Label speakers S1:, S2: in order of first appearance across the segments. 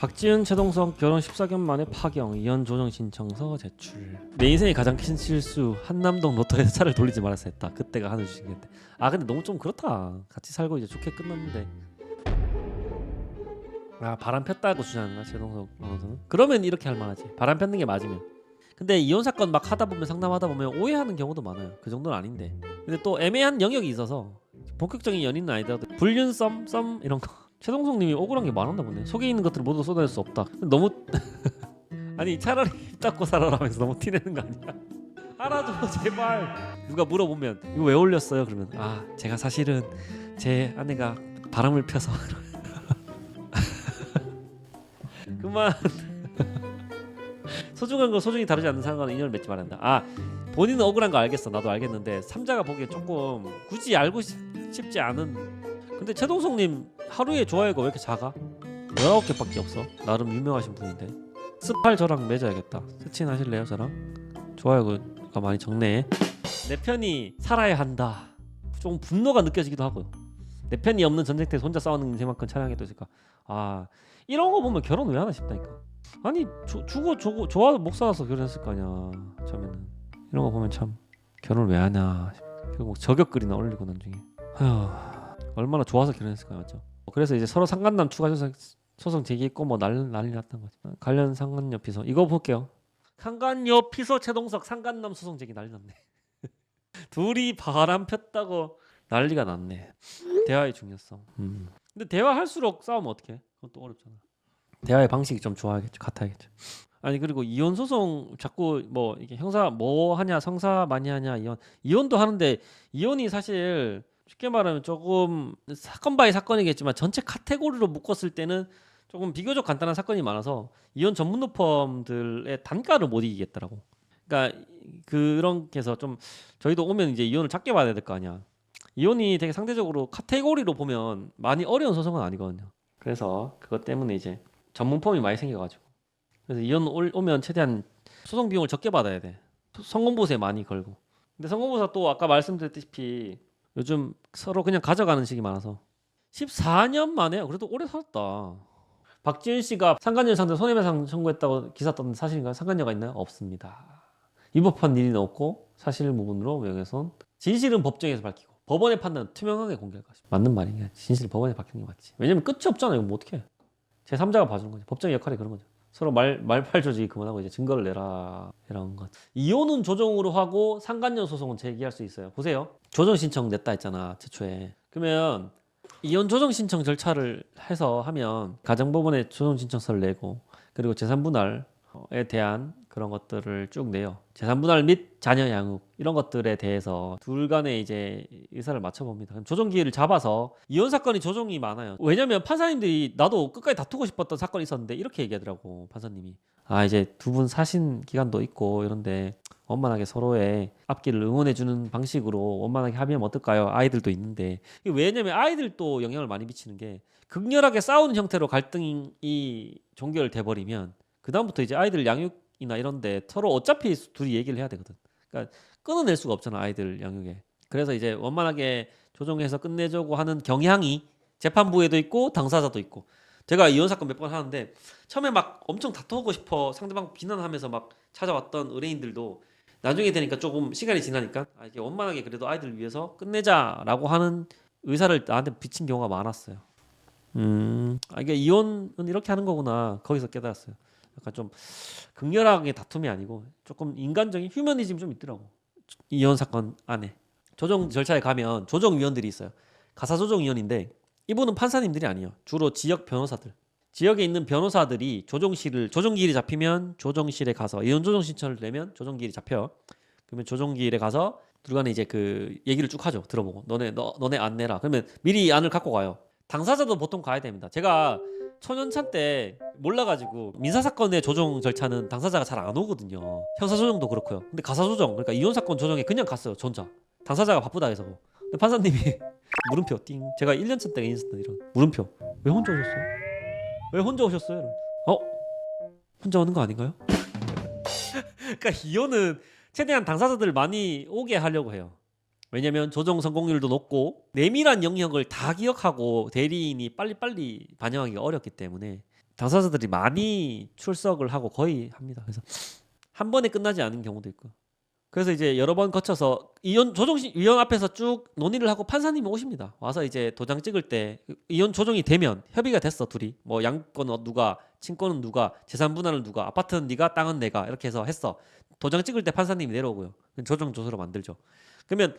S1: 박지은 최동석 결혼 14개월 만에 파경 이혼 조정 신청서 제출. 내 인생의 가장 큰 실수 한남동 로또에서 차를 돌리지 말아서 했다. 그때가 하늘 주시겠대 아 근데 너무 좀 그렇다. 같이 살고 이제 좋게 끝났는데. 아 바람 폈다고 주장한가 최동석 아나운서는? 그러면 이렇게 할 만하지. 바람 폈는 게 맞으면. 근데 이혼 사건 막 하다 보면 상담하다 보면 오해하는 경우도 많아요. 그 정도는 아닌데. 근데 또 애매한 영역이 있어서 본격적인 연인은 아니더라도 불륜 썸, 썸 이런 거 최동석님이 억울한 게 많았나 보네. 속에 있는 것들을 모두 쏟아낼 수 없다. 너무 아니 차라리 입 닫고 살아라면서 너무 티내는 거 아니야? 알아줘 제발. 누가 물어보면 이거 왜 올렸어요? 그러면 아 제가 사실은 제 아내가 바람을 펴서. 그만. 소중한 거 소중히 다루지 않는 사람과는 인연을 맺지 말한다. 아 본인은 억울한 거 알겠어. 나도 알겠는데 삼자가 보기에 조금 굳이 알고 싶, 싶지 않은. 근데 최동석님 하루에 좋아요가 왜 이렇게 작아? 19개밖에 없어. 나름 유명하신 분인데. 스팔 저랑 맺어야겠다. 스친 하실래요 저랑? 좋아요가 많이 적네. 내 편이 살아야 한다. 좀 분노가 느껴지기도 하고요 내 편이 없는 전쟁터에서 혼자 싸우는 인생만큼 또 있을까? 아 이런 거 보면 결혼 왜 하나 싶다니까. 아니 주, 주고 주고 좋아서 목 살아서 결혼했을 거 아니야 처음에는. 이런 거 보면 참 결혼 왜 하냐 싶- 결국 저격글이나 올리고 나중에. 아휴 얼마나 좋아서 결혼했을까요 맞죠 그래서 이제 서로 상간남 추가 소송, 소송 제기했고 뭐 난리, 난리 났던 거지 관련 상간녀 피소 이거 볼게요. 상간녀 피소 최동석 상간남 소송 제기 난리 났네. 둘이 바람 폈다고 난리가 났네. 대화의 중요성. 음. 근데 대화할수록 싸우면 그건 또 어렵잖아. 대화의 방식이 좀 좋아야겠죠. 같아야겠죠. 아니 그리고 이혼 소송 자꾸 뭐 이게 형사 뭐 하냐 성사 많이 하냐 이혼. 이혼도 하는데 이혼이 사실 쉽게 말하면 조금 사건 바이 사건이겠지만 전체 카테고리로 묶었을 때는 조금 비교적 간단한 사건이 많아서 이혼 전문 로펌들의 단가를 못 이기겠더라고. 그러니까 그런 게서 좀 저희도 오면 이제 이혼을 작게 받아야 될 거 아니야. 이혼이 되게 상대적으로 카테고리로 보면 많이 어려운 소송은 아니거든요. 그래서 그것 때문에 이제 전문 펌이 많이 생겨가지고 그래서 이혼 올- 오면 최대한 소송 비용을 적게 받아야 돼. 성공보수에 많이 걸고. 근데 성공보수가 또 아까 말씀드렸다시피 요즘 서로 그냥 가져가는 식이 많아서 14년 만에 그래도 오래 살았다. 박지윤 씨가 상간녀 상대 손해배상 청구했다고 기사 떴는데 사실인가요? 상간녀가 있나요? 없습니다. 위법한 일이 없고 사실 무분으로 명예훼손. 진실은 법정에서 밝히고 법원의 판단은 투명하게 공개할 것입니다. 맞는 말이야. 진실 법원에 밝히는 게 맞지. 왜냐면 끝이 없잖아. 이거 뭐 어떻게? 제 3자가 봐주는 거지. 법정의 역할이 그런 거죠. 서로 말 말팔 조직이 그만하고 이제 증거를 내라 이런 것. 이혼은 조정으로 하고 상간녀 소송은 제기할 수 있어요. 보세요. 조정 신청 냈다 했잖아 최초에. 그러면 이혼 조정 신청 절차를 해서 하면 가정법원에 조정 신청서를 내고 그리고 재산 분할에 대한 그런 것들을 쭉 내요. 재산 분할 및 자녀 양육 이런 것들에 대해서 둘 간에 이제 의사를 맞춰봅니다. 조정 기회를 잡아서 이혼 사건이 조정이 많아요. 왜냐면 판사님들이 나도 끝까지 다투고 싶었던 사건이 있었는데 이렇게 얘기하더라고 판사님이. 아 이제 두 분 사신 기간도 있고 이런데 원만하게 서로의 앞길을 응원해주는 방식으로 원만하게 합의하면 어떨까요? 아이들도 있는데 왜냐면 아이들도 영향을 많이 미치는 게 극렬하게 싸우는 형태로 갈등이 종결돼 버리면 그 다음부터 이제 아이들 양육 이나 이런데 서로 어차피 둘이 얘기를 해야 되거든. 그러니까 끊어낼 수가 없잖아 아이들 양육에. 그래서 이제 원만하게 조정해서 끝내자고 하는 경향이 재판부에도 있고 당사자도 있고. 제가 이혼 사건 몇 번 하는데 처음에 막 엄청 다투고 싶어 상대방 비난하면서 막 찾아왔던 의뢰인들도 나중에 되니까 조금 시간이 지나니까 아, 이게 원만하게 그래도 아이들을 위해서 끝내자라고 하는 의사를 나한테 비친 경우가 많았어요. 음, 아, 이게 이혼은 이렇게 하는 거구나. 거기서 깨달았어요. 약간 좀 극렬하게 다툼이 아니고 조금 인간적인 휴머니즘 좀 있더라고. 이혼 사건 안에 조정 절차에 가면 조정위원들이 있어요. 가사 조정위원인데 이분은 판사님들이 아니에요. 주로 지역 변호사들. 지역에 있는 변호사들이 조정실을 조정기일이 잡히면 조정실에 가서 이혼 조정 신청을 내면 조정기일이 잡혀. 그러면 조정기일에 가서 둘간에 이제 그 얘기를 쭉 하죠. 들어보고 너네 너 너네 안 내라. 그러면 미리 안을 갖고 가요. 당사자도 보통 가야 됩니다. 제가 초년차 때 몰라가지고 민사 사건의 조정 절차는 당사자가 잘 안 오거든요. 형사 조정도 그렇고요. 근데 가사 조정 그러니까 이혼 사건 조정에 그냥 갔어요. 저 혼자. 당사자가 바쁘다 해서. 근데 판사님이 물음표 띵. 제가 1년차 때 있었던 이런 물음표. 왜 혼자 오셨어요? 왜 혼자 오셨어요? 어? 혼자 오는 거 아닌가요? 그러니까 이혼은 최대한 당사자들 많이 오게 하려고 해요. 왜냐면 조정 성공률도 높고 내밀한 영역을 다 기억하고 대리인이 빨리빨리 반영하기가 어렵기 때문에 당사자들이 많이 출석을 하고 거의 합니다. 그래서 한 번에 끝나지 않은 경우도 있고. 그래서 이제 여러 번 거쳐서 이혼 조정 위원 앞에서 쭉 논의를 하고 판사님이 오십니다. 와서 이제 도장 찍을 때 이혼 조정이 되면 협의가 됐어 둘이 뭐 양권은 누가 친권은 누가 재산 분할은 누가 아파트는 네가 땅은 내가 이렇게 해서 했어. 도장 찍을 때 판사님이 내려오고요. 조정 조서로 만들죠. 그러면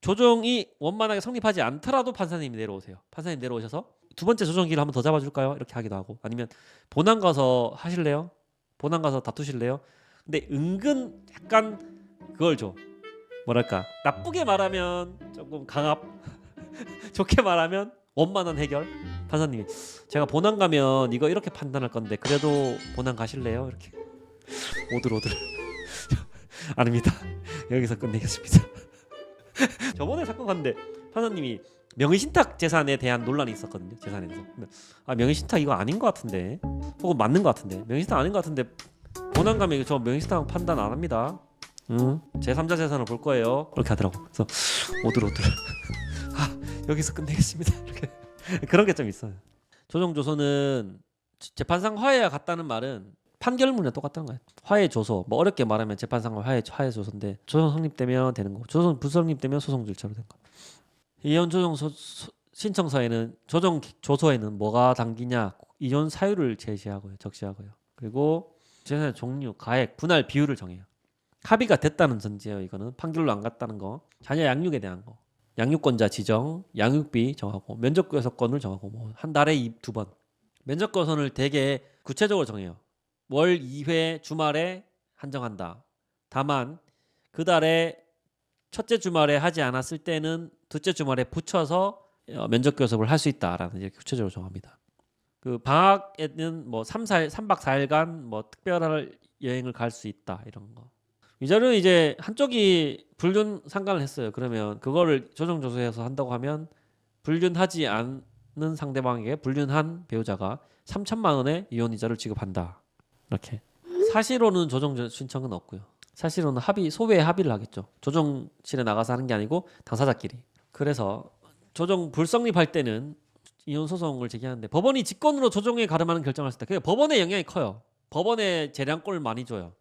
S1: 조정이 원만하게 성립하지 않더라도 판사님이 내려오세요. 판사님 내려오셔서 두 번째 조정기를 한번 더 잡아줄까요? 이렇게 하기도 하고 아니면 본안 가서 하실래요? 본안 가서 다투실래요? 근데 은근 약간 그걸 줘. 뭐랄까 나쁘게 말하면 조금 강압, 좋게 말하면 원만한 해결. 판사님이 제가 본안 가면 이거 이렇게 판단할 건데 그래도 본안 가실래요? 이렇게 오들오들 아닙니다. 여기서 끝내겠습니다. 저번에 사건 갔는데 판사님이 명의신탁 재산에 대한 논란이 있었거든요. 재산에서. 아 명의신탁 이거 아닌 것 같은데, 혹은 맞는 것 같은데, 명의신탁 아닌 것 같은데 본안 가면 저 명의신탁 판단 안 합니다. 응, 제 3자 재산을 볼 거예요. 이렇게 하더라고. 그래서 오들오들. 아 여기서 끝내겠습니다. 이렇게 그런 게 좀 있어요. 조정 조서는 재판상 화해가 같다는 말은 판결문에 똑같다는 거예요. 화해 조서. 뭐 어렵게 말하면 재판상 화해 화해 조서인데 조정 성립되면 되는 거. 조정 불성립되면 소송 절차로 된 거. 이혼 조정 소, 소- 신청서에는 조정 조서에는 뭐가 담기냐 이혼 사유를 제시하고요, 적시하고요. 그리고 재산의 종류, 가액, 분할 비율을 정해요. 합의가 됐다는 전제예요. 이거는 판결로 안 갔다는 거. 자녀 양육에 대한 거. 양육권자 지정, 양육비 정하고 면접 교섭권을 정하고 뭐 한 달에 이- 두 번. 면접 교섭을 되게 구체적으로 정해요. 월 2회 주말에 한정한다. 다만 그 달에 첫째 주말에 하지 않았을 때는 둘째 주말에 붙여서 어, 면접 교섭을 할 수 있다라는 이렇게 구체적으로 정합니다. 그 방학에는 뭐 3, 4일, 3박 4일간 뭐 특별한 여행을 갈 수 있다 이런 거. 이 자료는 이제 한쪽이 불륜 상관을 했어요. 그러면 그거를 조정 조서에서 한다고 하면 불륜하지 않는 상대방에게 불륜한 배우자가 3천만 원의 이혼 이자를 지급한다. 이렇게. 사실로는 조정 조- 신청은 없고요. 사실로는 합의 소외 합의를 하겠죠. 조정실에 나가서 하는 게 아니고 당사자끼리. 그래서 조정 불성립할 때는 이혼 소송을 제기하는데 법원이 직권으로 조정에 가름하는 결정을 때 그게 법원의 영향이 커요. 법원의 재량권을 많이 줘요.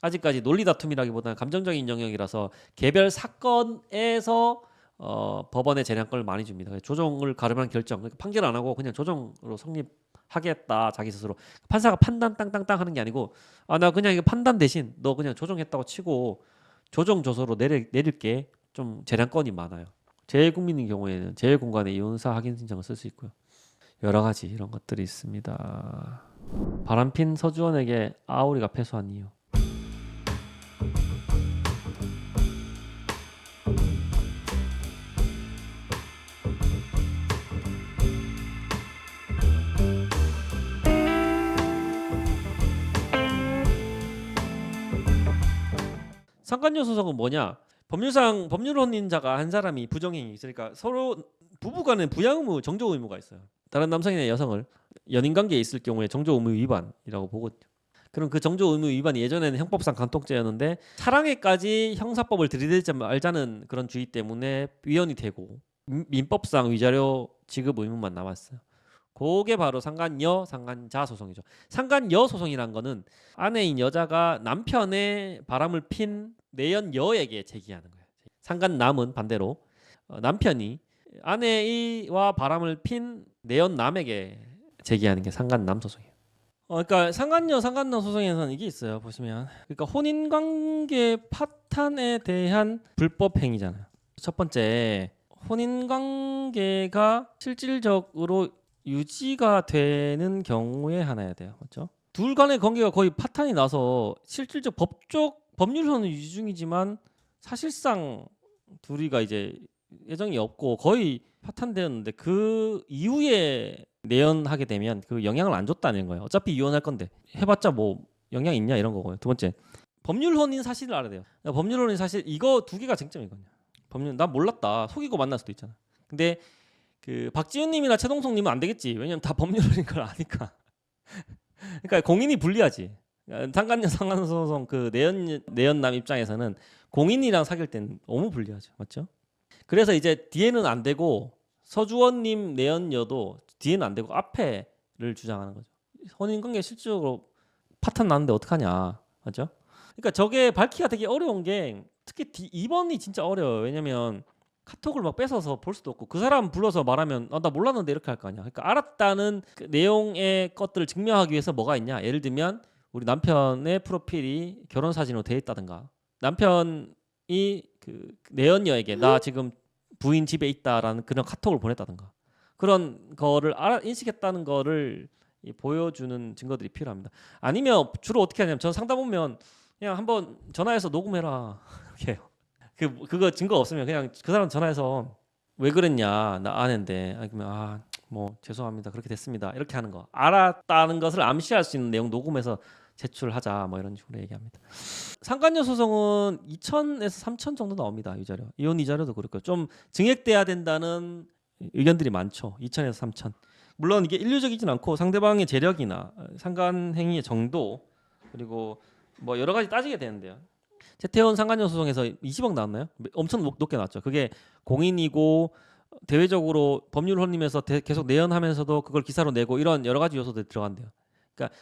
S1: 아직까지 논리 다툼이라기보다는 감정적인 영역이라서 개별 사건에서 어, 법원의 재량권을 많이 줍니다. 조정을 가름한 결정, 그러니까 판결 안 하고 그냥 조정으로 성립하겠다 자기 스스로 판사가 판단 땅땅땅 하는 게 아니고 아 나 그냥 이거 판단 대신 너 그냥 조정했다고 치고 조정 조서로 내릴, 내릴게 좀 재량권이 많아요. 재외국민인 경우에는 재외공간에 이혼사 확인 신청을 쓸 수 있고요. 여러 가지 이런 것들이 있습니다. 바람핀 서주원에게 아우리가 패소한 이유. 상간녀 소송은 뭐냐? 법률상 법률 혼인자가 한 사람이 부정행위 있으니까 서로 부부간에 부양 의무, 정조 의무가 있어요. 다른 남성이나 여성을 연인 관계에 있을 경우에 정조 의무 위반이라고 보거든요. 그럼 그 정조 의무 위반이 예전에는 형법상 간통죄였는데 사랑에까지 형사법을 들이대지 말자는 그런 주의 때문에 위헌이 되고 민- 민법상 위자료 지급 의무만 남았어요. 그게 바로 상간여, 상간자 소송이죠. 상간여 소송이란 거는 아내인 여자가 남편의 바람을 핀 내연 여에게 제기하는 거예요. 상간남은 반대로 어, 남편이 아내와 바람을 핀 내연 남에게 제기하는 게 상간남 소송이에요. 어, 그러니까 상간녀, 상간남 소송에서는 이게 있어요. 보시면 그러니까 혼인 관계 파탄에 대한 불법 행위잖아요. 첫 번째 혼인 관계가 실질적으로 유지가 되는 경우에 하나야 돼요. 그렇죠? 둘 간의 관계가 거의 파탄이 나서 실질적 법적 법률로는 유지 중이지만 사실상 둘이가 이제 예정이 없고 거의 파탄되었는데 그 이후에 내연하게 되면 그 영향을 안 줬다는 거예요. 어차피 이혼할 건데 해봤자 뭐 영향 있냐 이런 거고요. 두 번째 법률 혼인 사실을 알아야 돼요. 그러니까 법률 혼인 사실 이거 두 개가 쟁점이거든요. 법률 난 몰랐다 속이고 만날 수도 있잖아. 근데 그 박지훈님이나 최동석님은 안 되겠지. 왜냐면 다 법률인 걸 아니까. 그러니까 공인이 불리하지. 상간녀 상간소송 그 내연 내연남 입장에서는 공인이랑 사귈 땐 너무 불리하죠, 맞죠? 그래서 이제 뒤에는 안 되고 서주원님 내연녀도 뒤에는 안 되고 앞에를 주장하는 거죠. 혼인 관계 실질적으로 파탄 나는데 어떡하냐, 맞죠? 그러니까 저게 밝히기가 되게 어려운 게 특히 D, 2번이 진짜 어려워요. 왜냐면 카톡을 막 뺏어서 볼 수도 없고 그 사람 불러서 말하면 아, 나 몰랐는데 이렇게 할 거 아니야. 그러니까 알았다는 그 내용의 것들을 증명하기 위해서 뭐가 있냐? 예를 들면 우리 남편의 프로필이 결혼 사진으로 돼 있다든가 남편이 그 내연녀에게 나 지금 부인 집에 있다라는 그런 카톡을 보냈다든가 그런 거를 알아 인식했다는 거를 이 보여주는 증거들이 필요합니다. 아니면 주로 어떻게 하냐면 전 상담 오면 그냥 한번 전화해서 녹음해라 이렇게 해요. 그 그거 증거 없으면 그냥 그 사람 전화해서 왜 그랬냐? 나 아는데. 아니면 아 뭐 죄송합니다. 그렇게 됐습니다. 이렇게 하는 거. 알았다는 것을 암시할 수 있는 내용 녹음해서 제출하자. 뭐 이런 식으로 얘기합니다. 상간녀 소송은 2천에서 3천 정도 나옵니다 이 자료. 이혼 이 자료도 그렇고 좀 증액돼야 된다는 의견들이 많죠 2천에서 3천. 물론 이게 일률적이진 않고 상대방의 재력이나 상간 행위의 정도 그리고 뭐 여러 가지 따지게 되는데요. 최태원 상간녀 소송에서 20억 나왔나요? 엄청 높- 높게 나왔죠. 그게 공인이고 대외적으로 법률 혼림에서 대- 계속 내연하면서도 그걸 기사로 내고 이런 여러 가지 요소들이 들어간대요. 그러니까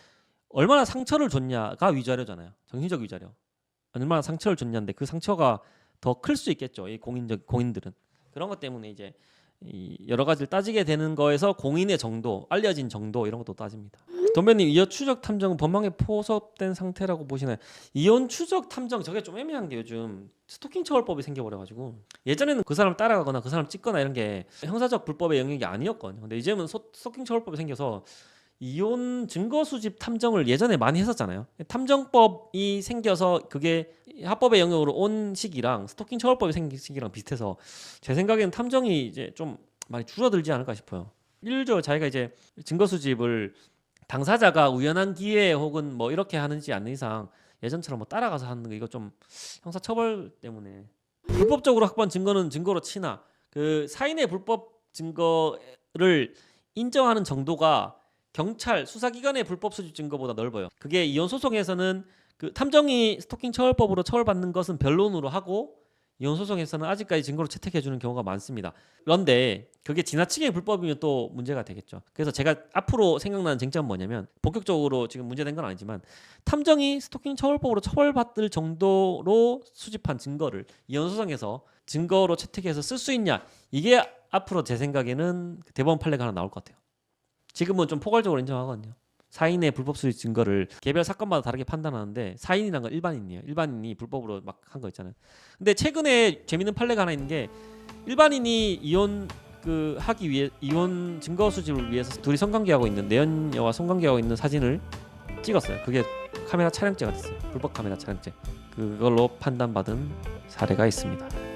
S1: 얼마나 상처를 줬냐가 위자료잖아요. 정신적 위자료. 얼마나 상처를 줬냐인데 그 상처가 더 클 수 있겠죠. 이 공인적 공인들은 그런 것 때문에 이제 이 여러 가지를 따지게 되는 거에서 공인의 정도, 알려진 정도 이런 것도 따집니다. 돈배님 이혼 추적 탐정은 법망에 포섭된 상태라고 보시나요? 이혼 추적 탐정 저게 좀 애매한 게 요즘 스토킹 처벌법이 생겨버려가지고 예전에는 그 사람 따라가거나 그 사람 찍거나 이런 게 형사적 불법의 영역이 아니었거든요. 근데 이제는 소- 스토킹 처벌법이 생겨서 이혼 증거 수집 탐정을 예전에 많이 했었잖아요. 탐정법이 생겨서 그게 합법의 영역으로 온 시기랑 스토킹 처벌법이 생긴 시기랑 비슷해서 제 생각에는 탐정이 이제 좀 많이 줄어들지 않을까 싶어요. 일조 자기가 이제 증거 수집을 당사자가 우연한 기회 혹은 뭐 이렇게 하는지 않는 이상 예전처럼 뭐 따라가서 하는 거 이거 좀 형사 처벌 때문에 불법적으로 확보한 증거는 증거로 치나 그 사인의 불법 증거를 인정하는 정도가 경찰 수사기관의 불법 수집 증거보다 넓어요. 그게 이혼 소송에서는 그 탐정이 스토킹 처벌법으로 처벌받는 것은 변론으로 하고 이혼 소송에서는 아직까지 증거로 채택해 주는 경우가 많습니다. 그런데 그게 지나치게 불법이면 또 문제가 되겠죠. 그래서 제가 앞으로 생각나는 쟁점은 뭐냐면 본격적으로 지금 문제된 건 아니지만 탐정이 스토킹 처벌법으로 처벌받을 정도로 수집한 증거를 이혼 소송에서 증거로 채택해서 쓸 수 있냐 이게 앞으로 제 생각에는 대법원 판례가 하나 나올 것 같아요. 지금은 좀 포괄적으로 인정하거든요. 사인의 불법 수집 증거를 개별 사건마다 다르게 판단하는데 사인이란 건 일반인이에요. 일반인이 불법으로 막 한 거 있잖아요. 근데 최근에 재밌는 판례가 하나 있는 게 일반인이 이혼 그 하기 위해 이혼 증거 수집을 위해서 둘이 성관계하고 있는 내연녀와 성관계하고 있는 사진을 찍었어요. 그게 카메라 촬영죄가 됐어요. 불법 카메라 촬영죄. 그걸로 판단받은 사례가 있습니다.